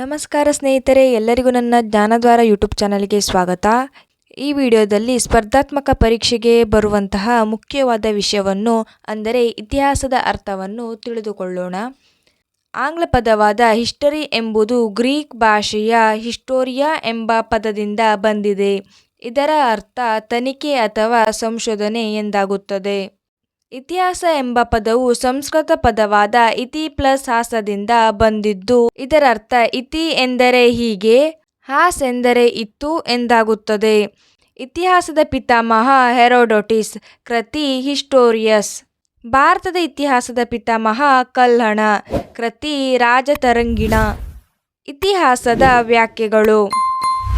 ನಮಸ್ಕಾರ ಸ್ನೇಹಿತರೆ, ಎಲ್ಲರಿಗೂ ನನ್ನ ಜ್ಞಾನದ್ವಾರ ಯೂಟ್ಯೂಬ್ ಚಾನಲ್ಗೆ ಸ್ವಾಗತ. ಈ ವಿಡಿಯೋದಲ್ಲಿ ಸ್ಪರ್ಧಾತ್ಮಕ ಪರೀಕ್ಷೆಗೆ ಬರುವಂತಹ ಮುಖ್ಯವಾದ ವಿಷಯವನ್ನು, ಅಂದರೆ ಇತಿಹಾಸದ ಅರ್ಥವನ್ನು ತಿಳಿದುಕೊಳ್ಳೋಣ. ಆಂಗ್ಲ ಪದವಾದ ಹಿಸ್ಟರಿ ಎಂಬುದು ಗ್ರೀಕ್ ಭಾಷೆಯ ಹಿಸ್ಟೋರಿಯಾ ಎಂಬ ಪದದಿಂದ ಬಂದಿದೆ. ಇದರ ಅರ್ಥ ತನಿಖೆ ಅಥವಾ ಸಂಶೋಧನೆ ಎಂದಾಗುತ್ತದೆ. ಇತಿಹಾಸ ಎಂಬ ಪದವು ಸಂಸ್ಕೃತ ಪದವಾದ ಇತಿ ಪ್ಲಸ್ ಹಾಸದಿಂದ ಬಂದಿದ್ದು, ಇದರರ್ಥ ಇತಿ ಎಂದರೆ ಹೀಗೆ, ಹಾಸ್ ಎಂದರೆ ಇತ್ತು ಎಂದಾಗುತ್ತದೆ. ಇತಿಹಾಸದ ಪಿತಾಮಹ ಹೆರೋಡೋಟಿಸ್, ಕೃತಿ ಹಿಸ್ಟೋರಿಯಸ್. ಭಾರತದ ಇತಿಹಾಸದ ಪಿತಾಮಹ ಕಲ್ಹಣ, ಕೃತಿ ರಾಜತರಂಗಿಣ. ಇತಿಹಾಸದ ವ್ಯಾಖ್ಯೆಗಳು.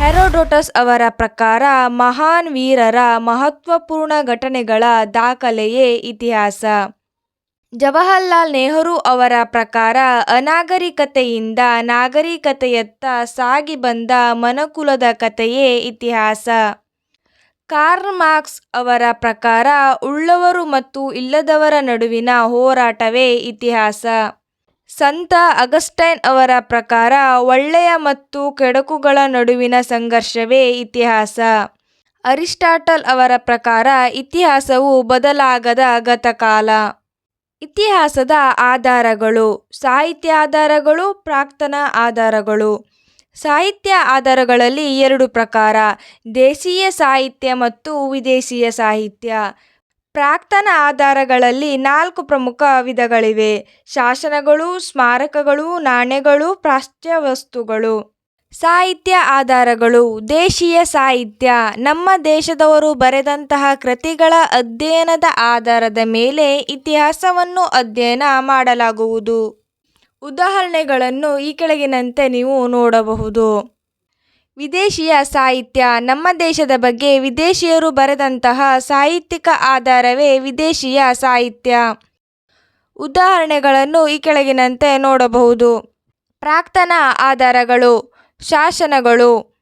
ಹೆರೋಡೋಟಸ್ ಅವರ ಪ್ರಕಾರ ಮಹಾನ್ ವೀರರ ಮಹತ್ವಪೂರ್ಣ ಘಟನೆಗಳ ದಾಖಲೆಯೇ ಇತಿಹಾಸ. ಜವಾಹರಲಾಲ್ ನೆಹರು ಅವರ ಪ್ರಕಾರ ಅನಾಗರಿಕತೆಯಿಂದ ನಾಗರಿಕತೆಯತ್ತ ಸಾಗಿ ಬಂದ ಮನಕುಲದ ಕಥೆಯೇ ಇತಿಹಾಸ. ಕಾರ್ಲ್ ಮಾರ್ಕ್ಸ್ ಅವರ ಪ್ರಕಾರ ಉಳ್ಳವರು ಮತ್ತು ಇಲ್ಲದವರ ನಡುವಿನ ಹೋರಾಟವೇ ಇತಿಹಾಸ. ಸಂತ ಅಗಸ್ಟೈನ್ ಅವರ ಪ್ರಕಾರ ಒಳ್ಳೆಯ ಮತ್ತು ಕೆಡಕುಗಳ ನಡುವಿನ ಸಂಘರ್ಷವೇ ಇತಿಹಾಸ. ಅರಿಸ್ಟಾಟಲ್ ಅವರ ಪ್ರಕಾರ ಇತಿಹಾಸವು ಬದಲಾಗದ ಗತಕಾಲ. ಇತಿಹಾಸದ ಆಧಾರಗಳು, ಸಾಹಿತ್ಯ ಆಧಾರಗಳು, ಪ್ರಾಕ್ತನ ಆಧಾರಗಳು. ಸಾಹಿತ್ಯ ಆಧಾರಗಳಲ್ಲಿ ಎರಡು ಪ್ರಕಾರ, ದೇಶೀಯ ಸಾಹಿತ್ಯ ಮತ್ತು ವಿದೇಶೀಯ ಸಾಹಿತ್ಯ. ಪ್ರಾಕ್ತನ ಆಧಾರಗಳಲ್ಲಿ ನಾಲ್ಕು ಪ್ರಮುಖ ವಿಧಗಳಿವೆ. ಶಾಸನಗಳು, ಸ್ಮಾರಕಗಳು, ನಾಣ್ಯಗಳು, ಪ್ರಾಚ್ಯವಸ್ತುಗಳು. ಸಾಹಿತ್ಯ ಆಧಾರಗಳು. ದೇಶೀಯ ಸಾಹಿತ್ಯ. ನಮ್ಮ ದೇಶದವರು ಬರೆದಂತಹ ಕೃತಿಗಳ ಅಧ್ಯಯನದ ಆಧಾರದ ಮೇಲೆ ಇತಿಹಾಸವನ್ನು ಅಧ್ಯಯನ ಮಾಡಲಾಗುವುದು. ಉದಾಹರಣೆಗಳನ್ನು ಈ ಕೆಳಗಿನಂತೆ ನೀವು ನೋಡಬಹುದು. ವಿದೇಶೀಯ ಸಾಹಿತ್ಯ, ನಮ್ಮ ದೇಶದ ಬಗ್ಗೆ ವಿದೇಶಿಯರು ಬರೆದಂತಹ ಸಾಹಿತ್ಯಿಕ ಆಧಾರವೇ ವಿದೇಶಿಯ ಸಾಹಿತ್ಯ. ಉದಾಹರಣೆಗಳನ್ನು ಈ ಕೆಳಗಿನಂತೆ ನೋಡಬಹುದು. ಪ್ರಾಕ್ತನ ಆಧಾರಗಳು, ಶಾಸನಗಳು.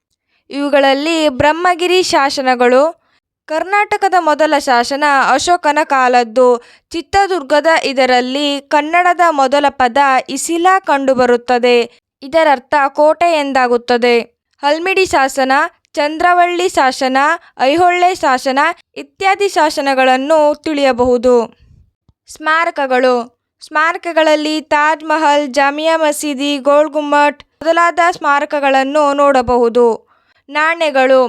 ಇವುಗಳಲ್ಲಿ ಬ್ರಹ್ಮಗಿರಿ ಶಾಸನಗಳು, ಕರ್ನಾಟಕದ ಮೊದಲ ಶಾಸನ ಅಶೋಕನ ಕಾಲದ್ದು, ಚಿತ್ರದುರ್ಗದ ಇದರಲ್ಲಿ ಕನ್ನಡದ ಮೊದಲ ಪದ ಇಸಿಲಾ ಕಂಡುಬರುತ್ತದೆ. ಇದರರ್ಥ ಕೋಟೆ ಎಂದಾಗುತ್ತದೆ. ಹಲ್ಮಿಡಿ ಶಾಸನ, ಚಂದ್ರವಳ್ಳಿ ಶಾಸನ, ಐಹೊಳೆ ಶಾಸನ ಇತ್ಯಾದಿ ಶಾಸನಗಳನ್ನು ತಿಳಿಯಬಹುದು. ಸ್ಮಾರಕಗಳು. ಸ್ಮಾರಕಗಳಲ್ಲಿ ತಾಜ್ ಮಹಲ್, ಜಾಮಿಯಾ ಮಸೀದಿ, ಗೋಲ್ ಗುಮ್ಮಟ್ ಮೊದಲಾದ ಸ್ಮಾರಕಗಳನ್ನು ನೋಡಬಹುದು. ನಾಣ್ಯಗಳು.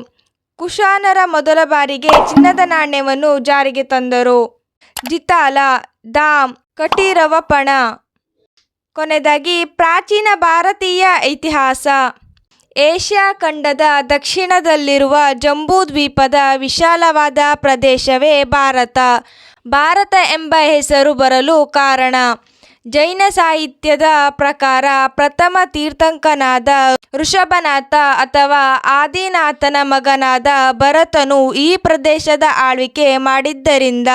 ಕುಶಾನರ ಮೊದಲ ಬಾರಿಗೆ ಚಿನ್ನದ ನಾಣ್ಯವನ್ನು ಜಾರಿಗೆ ತಂದರು. ಜಿತಾಲ, ದಾಮ್ ಕಟೀರವಪಣ ಕೊನೆಯದಾಗಿ ಪ್ರಾಚೀನ ಭಾರತೀಯ ಇತಿಹಾಸ. ಏಷ್ಯಾ ಖಂಡದ ದಕ್ಷಿಣದಲ್ಲಿರುವ ಜಂಬೂದ್ವೀಪದ ವಿಶಾಲವಾದ ಪ್ರದೇಶವೇ ಭಾರತ. ಭಾರತ ಎಂಬ ಹೆಸರು ಬರಲು ಕಾರಣ. ಜೈನ ಸಾಹಿತ್ಯದ ಪ್ರಕಾರ ಪ್ರಥಮ ತೀರ್ಥಂಕನಾದ ಋಷಭನಾಥ ಅಥವಾ ಆದಿನಾಥನ ಮಗನಾದ ಭರತನು ಈ ಪ್ರದೇಶದ ಆಳ್ವಿಕೆ ಮಾಡಿದ್ದರಿಂದ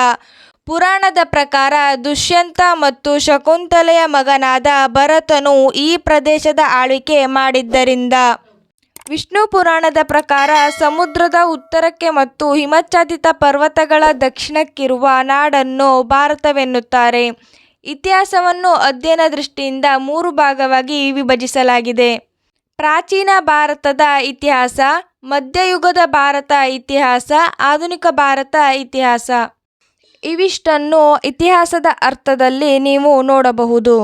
ಪುರಾಣದ ಪ್ರಕಾರ ದುಷ್ಯಂತ ಮತ್ತು ಶಕುಂತಲೆಯ ಮಗನಾದ ಭರತನು ಈ ಪ್ರದೇಶದ ಆಳ್ವಿಕೆ ಮಾಡಿದ್ದರಿಂದ. ವಿಷ್ಣು ಪುರಾಣದ ಪ್ರಕಾರ ಸಮುದ್ರದ ಉತ್ತರಕ್ಕೆ ಮತ್ತು ಹಿಮಚ್ಛಾದಿತ ಪರ್ವತಗಳ ದಕ್ಷಿಣಕ್ಕಿರುವ ನಾಡನ್ನು ಭಾರತವೆನ್ನುತ್ತಾರೆ. ಇತಿಹಾಸವನ್ನು ಅಧ್ಯಯನ ದೃಷ್ಟಿಯಿಂದ ಮೂರು ಭಾಗವಾಗಿ ವಿಭಜಿಸಲಾಗಿದೆ. ಪ್ರಾಚೀನ ಭಾರತದ ಇತಿಹಾಸ, ಮಧ್ಯಯುಗದ ಭಾರತ ಇತಿಹಾಸ, ಆಧುನಿಕ ಭಾರತ ಇತಿಹಾಸ. ಇವಿಷ್ಟನ್ನು ಇತಿಹಾಸದ ಅರ್ಥದಲ್ಲಿ ನೀವು ನೋಡಬಹುದು.